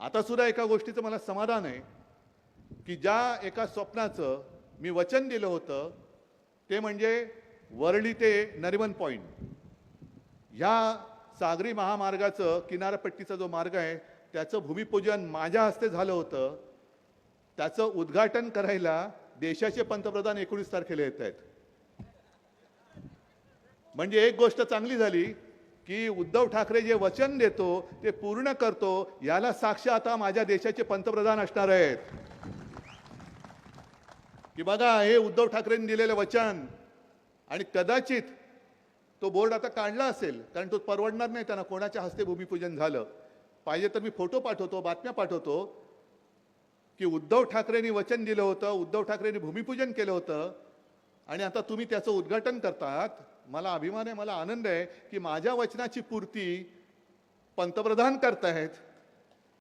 आता सुद्धा एका गोष्टीचं मला समाधान आहे की ज्या एका स्वप्नाचं मी वचन दिलं होतं ते म्हणजे वर्ली ते नरिमन पॉईंट ह्या सागरी महामार्गाचं किनारपट्टीचा जो मार्ग आहे त्याचं भूमिपूजन माझ्या हस्ते झालं होतं. त्याचं उद्घाटन करायला देशाचे पंतप्रधान एकोणीस तारखेला येत आहेत. म्हणजे एक गोष्ट चांगली झाली की उद्धव ठाकरे जे वचन देतो ते पूर्ण करतो याला साक्ष आता माझ्या देशाचे पंतप्रधान असणार आहेत. की बघा हे उद्धव ठाकरेंनी दिलेलं वचन आणि कदाचित तो बोर्ड आता काढला असेल कारण तो परवडणार नाही त्यांना कोणाच्या हस्ते भूमिपूजन झालं. पाहिजे तर मी फोटो पाठवतो बातम्या पाठवतो की उद्धव ठाकरेंनी वचन दिलं होतं उद्धव ठाकरेंनी भूमिपूजन केलं होतं आणि आता तुम्ही त्याचं उद्घाटन करतात मला अभिमान आहे मला आनंद आहे की माझ्या वचनाची पूर्ती पंतप्रधान करतायत